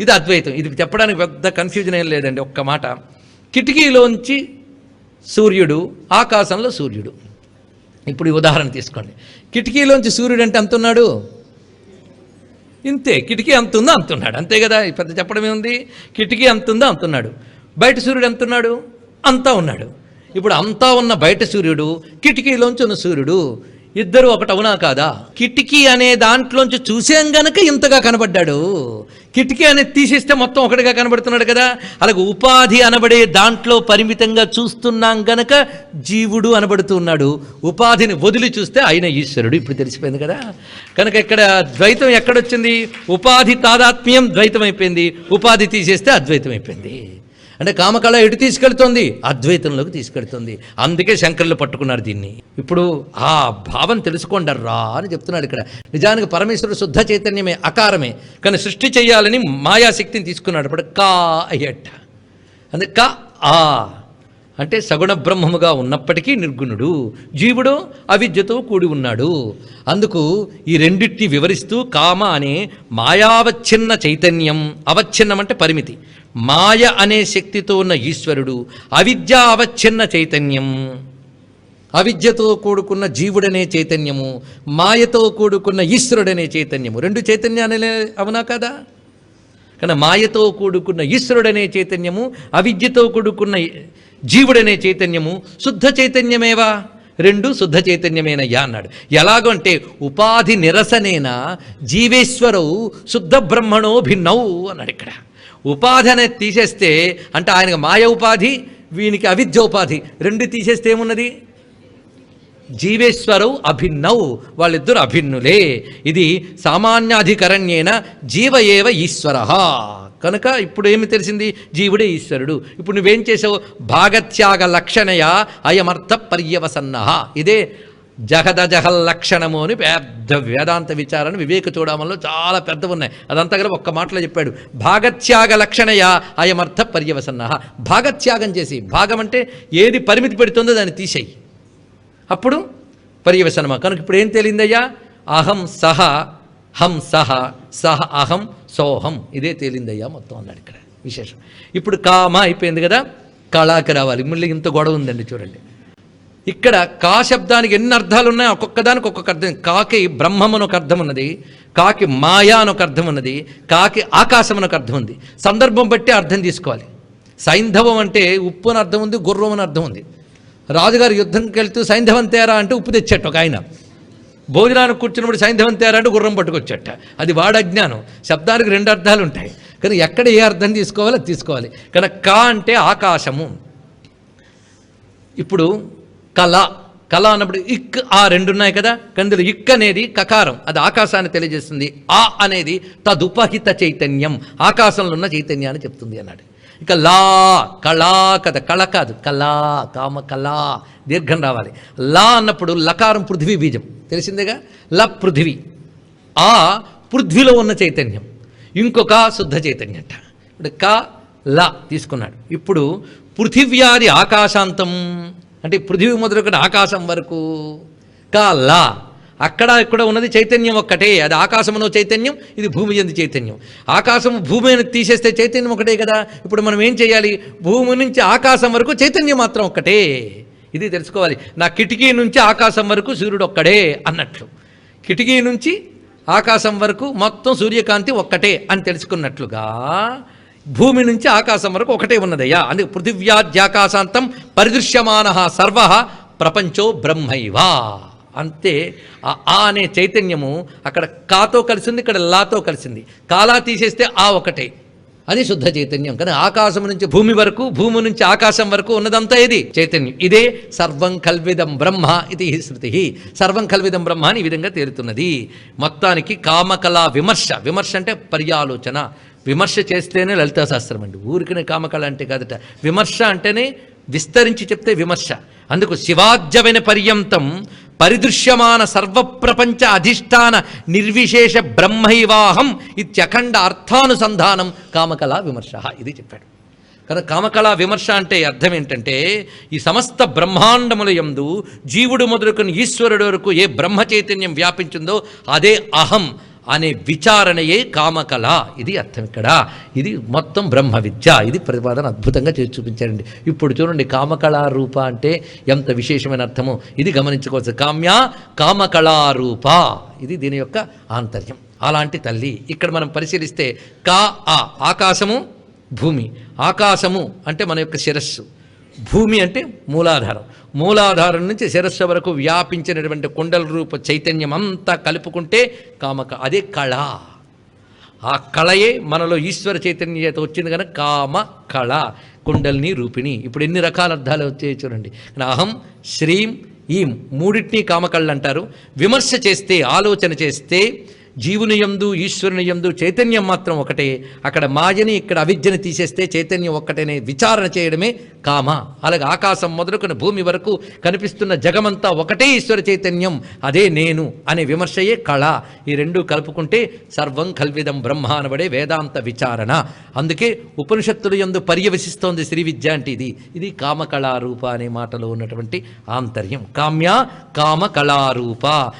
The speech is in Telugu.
ఇది అద్వైతం. ఇది చెప్పడానికి పెద్ద కన్ఫ్యూజన్ ఏం లేదండి ఒక్క మాట. కిటికీలోంచి సూర్యుడు ఆకాశంలో సూర్యుడు. ఇప్పుడు ఈ ఉదాహరణ తీసుకోండి. కిటికీలోంచి సూర్యుడు అంటే ఎంత ఉన్నాడు ఇంతే. కిటికీ అంత ఉందో అంతున్నాడు. అంతే కదా? పెద్ద చెప్పడం ఏముంది కిటికీ అంత ఉందో అంతున్నాడు. బయట సూర్యుడు ఎంత ఉన్నాడు అంతా ఉన్నాడు. ఇప్పుడు అంతా ఉన్న బయట సూర్యుడు కిటికీలోంచి ఉన్న సూర్యుడు ఇద్దరు ఒకటవునా కాదా? కిటికీ అనే దాంట్లోంచి చూసాం గనక ఇంతగా కనబడ్డాడు. కిటికీ అనేది తీసేస్తే మొత్తం ఒకటిగా కనబడుతున్నాడు కదా. అలాగే ఉపాధి అనబడే దాంట్లో పరిమితంగా చూస్తున్నాం గనక జీవుడు అనబడుతూ ఉన్నాడు. ఉపాధిని వదిలి చూస్తే ఆయన ఈశ్వరుడు. ఇప్పుడు తెలిసిపోయింది కదా. కనుక ఇక్కడ ద్వైతం ఎక్కడొచ్చింది? ఉపాధి తాదాత్మ్యం ద్వైతం అయిపోయింది ఉపాధి తీసేస్తే అద్వైతం అయిపోయింది అంటే కామకళ ఎటు తీసుకెళ్తోంది? అద్వైతంలోకి తీసుకెళ్తుంది. అందుకే శంకర్లు పట్టుకున్నారు దీన్ని. ఇప్పుడు ఆ భావం తెలుసుకోండర్రా అని చెప్తున్నాడు ఇక్కడ. నిజానికి పరమేశ్వరుడు శుద్ధ చైతన్యమే అకారమే. కానీ సృష్టి చేయాలని మాయాశక్తిని తీసుకున్నాడు. ఇప్పుడు కా అయ్యట. అందుకే క ఆ. అంటే సగుణ బ్రహ్మముగా ఉన్నప్పటికీ నిర్గుణుడు జీవుడు అవిద్యతో కూడి ఉన్నాడు. అందుకు ఈ రెండింటిని వివరిస్తూ కామ అనే మాయావచ్ఛిన్న చైతన్యం అవచ్ఛిన్నం అంటే పరిమితి. మాయ అనే శక్తితో ఉన్న ఈశ్వరుడు అవిద్య అవచ్ఛిన్న చైతన్యం. అవిద్యతో కూడుకున్న జీవుడనే చైతన్యము మాయతో కూడుకున్న ఈశ్వరుడనే చైతన్యము. రెండు చైతన్యాలే అవునా కదా? కానీ మాయతో కూడుకున్న ఈశ్వరుడనే చైతన్యము అవిద్యతో కూడుకున్న జీవుడనే చైతన్యము శుద్ధ చైతన్యమేవా? రెండు శుద్ధ చైతన్యమేనయ్యా అన్నాడు. ఎలాగో అంటే ఉపాధి నిరసనేన జీవేశ్వరవు శుద్ధ బ్రహ్మణో భిన్నౌ అన్నాడు ఇక్కడ. ఉపాధి అనేది తీసేస్తే అంటే ఆయనకు మాయ ఉపాధి వీనికి అవిద్య ఉపాధి రెండు తీసేస్తే ఏమున్నది? జీవేశ్వరవు అభిన్నౌ వాళ్ళిద్దరు అభిన్నులే. ఇది సామాన్యాధికరణ్యేన జీవ ఏవ ఈశ్వర. కనుక ఇప్పుడు ఏమి తెలిసింది? జీవుడే ఈశ్వరుడు. ఇప్పుడు నువ్వేం చేసావు భాగత్యాగ లక్షణయ అయమర్థ పర్యవసన్న. ఇదే జగద జహల్ లక్షణము అని పెద్ద వేదాంత విచారణ వివేక చూడమంలో చాలా పెద్ద ఉన్నాయి అదంతా కూడా ఒక్క మాటలో చెప్పాడు. భాగత్యాగ లక్షణయ అయమర్థ పర్యవసన్న. భాగత్యాగం చేసి భాగం అంటే ఏది పరిమితి పెడుతుందో దాన్ని తీసేయి. అప్పుడు పర్యవసనమా? కనుక ఇప్పుడు ఏం తేలిందయ్యా? అహం సహ హం సహ సహ అహం సోహం. ఇదే తేలిందయ్యా మొత్తం అన్నాడు ఇక్కడ. విశేషం. ఇప్పుడు కామ అయిపోయింది కదా? కళాకి రావాలి. మళ్ళీ ఇంత గొడవ ఉందండి చూడండి. ఇక్కడ కా శబ్దానికి ఎన్ని అర్థాలు ఉన్నాయో? ఒక్కొక్కదానికి ఒక్కొక్క అర్థం. కాకి బ్రహ్మం అని ఒక అర్థం ఉన్నది. కాకి మాయా అని ఒక అర్థం ఉన్నది. కాకి ఆకాశం అని ఒక అర్థం ఉంది. సందర్భం బట్టి అర్థం తీసుకోవాలి. సైంధవం అంటే ఉప్పు అని అర్థం ఉంది గుర్రం అని అర్థం ఉంది. రాజుగారు యుద్ధంకి వెళ్తూ సైంధవం తేరా అంటే ఉప్పు తెచ్చట్టు ఒక ఆయన. భోజనానికి కూర్చున్నప్పుడు సైంధవం తేరా అంటే గుర్రం పట్టుకొచ్చట. అది వాడజ్ఞానం శబ్దానికి రెండు అర్థాలు ఉంటాయి కానీ ఎక్కడ ఏ అర్థం తీసుకోవాలో అది తీసుకోవాలి. కానీ కా అంటే ఆకాశము. ఇప్పుడు కళ. కళ అన్నప్పుడు ఇక్ ఆ రెండు ఉన్నాయి కదా? కందులు ఇక్ అనేది కకారం. అది ఆకాశాన్ని తెలియజేస్తుంది. ఆ అనేది తదుపహిత చైతన్యం. ఆకాశంలో ఉన్న చైతన్యాన్ని చెప్తుంది అన్నాడు. ఇక లా కళా కథ కళ కాదు కళా కామ కళా దీర్ఘం రావాలి. లా అన్నప్పుడు లకారం పృథ్వీ బీజం. తెలిసిందేగా? ల పృథివీ. ఆ పృథ్వీలో ఉన్న చైతన్యం. ఇంకొక శుద్ధ చైతన్యం అంట. ఇప్పుడు క ల తీసుకున్నాడు. ఇప్పుడు పృథివ్యాది ఆకాశాంతం. అంటే పృథివీ మొదలుకొని ఆకాశం వరకు. క లా. అక్కడ ఇక్కడ ఉన్నది చైతన్యం ఒక్కటే. అది ఆకాశమునో చైతన్యం ఇది భూమి ఎందు చైతన్యం. ఆకాశం భూమి అని తీసేస్తే చైతన్యం ఒకటే కదా? ఇప్పుడు మనం ఏం చేయాలి? భూమి నుంచి ఆకాశం వరకు చైతన్యం మాత్రం ఒక్కటే. ఇది తెలుసుకోవాలి. నా కిటికీ నుంచి ఆకాశం వరకు సూర్యుడు ఒక్కడే అన్నట్లు. కిటికీ నుంచి ఆకాశం వరకు మొత్తం సూర్యకాంతి ఒక్కటే అని తెలుసుకున్నట్లుగా భూమి నుంచి ఆకాశం వరకు ఒకటే ఉన్నదయ్యా. అందుకే పృథివ్యాద్యాకాశాంతం పరిదృశ్యమాన సర్వ ప్రపంచో బ్రహ్మైవా. అంతే ఆ ఆ అనే చైతన్యము అక్కడ కాతో కలిసింది ఇక్కడ లాతో కలిసింది. కాలా తీసేస్తే ఆ ఒకటే. అది శుద్ధ చైతన్యం. కానీ ఆకాశం నుంచి భూమి వరకు భూమి నుంచి ఆకాశం వరకు ఉన్నదంతా ఇది చైతన్యం. ఇదే సర్వం కల్విదం బ్రహ్మ ఇది శృతి. సర్వం కల్విదం బ్రహ్మ అని ఈ విధంగా తేలుతున్నది. మొత్తానికి కామకళ విమర్శ. విమర్శ అంటే పర్యాలోచన. విమర్శ చేస్తేనే లలితా శాస్త్రం అండి. ఊరికనే కామకళ అంటే కాదట. విమర్శ అంటేనే విస్తరించి చెప్తే విమర్శ. అందుకు శివాజ్యమైన పర్యంతం పరిదృశ్యమాన సర్వప్రపంచ అధిష్టాన నిర్విశేష బ్రహ్మైవాహం ఇత్యఖండ అర్థానుసంధానం. కామకళా విమర్శ. ఇది చెప్పాడు. కదా కామకళా విమర్శ అంటే అర్థం ఏంటంటే ఈ సమస్త బ్రహ్మాండముల యందు జీవుడు మొదలుకొని ఈశ్వరుడు వరకు ఏ బ్రహ్మ చైతన్యం వ్యాపించిందో అదే అహం. అనే విచారణయే కామకళ. ఇది అర్థం ఇక్కడ. ఇది మొత్తం బ్రహ్మ విద్య. ఇది ప్రతిపాదన అద్భుతంగా చేసి చూపించారండి ఇప్పుడు చూడండి కామకళారూప అంటే ఎంత విశేషమైన అర్థము. ఇది గమనించుకోవచ్చు కామ్య కామకళారూప ఇది దీని యొక్క ఆంతర్యం. అలాంటి తల్లి. ఇక్కడ మనం పరిశీలిస్తే కా ఆ ఆకాశము భూమి. ఆకాశము అంటే మన యొక్క శిరస్సు. భూమి అంటే మూలాధారం. మూలాధారం నుంచి శిరస్సు వరకు వ్యాపించినటువంటి కుండల రూప చైతన్యం అంతా కలుపుకుంటే కామక అదే కళ. ఆ కళయే మనలో ఈశ్వర చైతన్యం చేత వచ్చింది కనుక కామ కళ కుండల్ని రూపిణి. ఇప్పుడు ఎన్ని రకాల అర్థాలు వచ్చాయి చూడండి. అహం శ్రీం ఈం మూడింటిని కామకళ్ళు అంటారు. విమర్శ చేస్తే ఆలోచన చేస్తే జీవుని యందు ఈశ్వరుని యందు చైతన్యం మాత్రం ఒకటే. అక్కడ మాయని ఇక్కడ అవిద్యని తీసేస్తే చైతన్యం ఒక్కటేనే విచారణ చేయడమే కామ. అలాగే ఆకాశం మొదలుకొని భూమి వరకు కనిపిస్తున్న జగమంతా ఒకటే ఈశ్వర చైతన్యం అదే నేను అనే విమర్శయే కళ. ఈ రెండు కలుపుకుంటే సర్వం కల్విదం బ్రహ్మ అనబడే వేదాంత విచారణ. అందుకే ఉపనిషత్తుల యందు పర్యవసిస్తోంది శ్రీ విద్య అంటే ఇది. ఇది కామకళారూప అనే మాటలో ఉన్నటువంటి ఆంతర్యం. కామ్య కామకళారూప.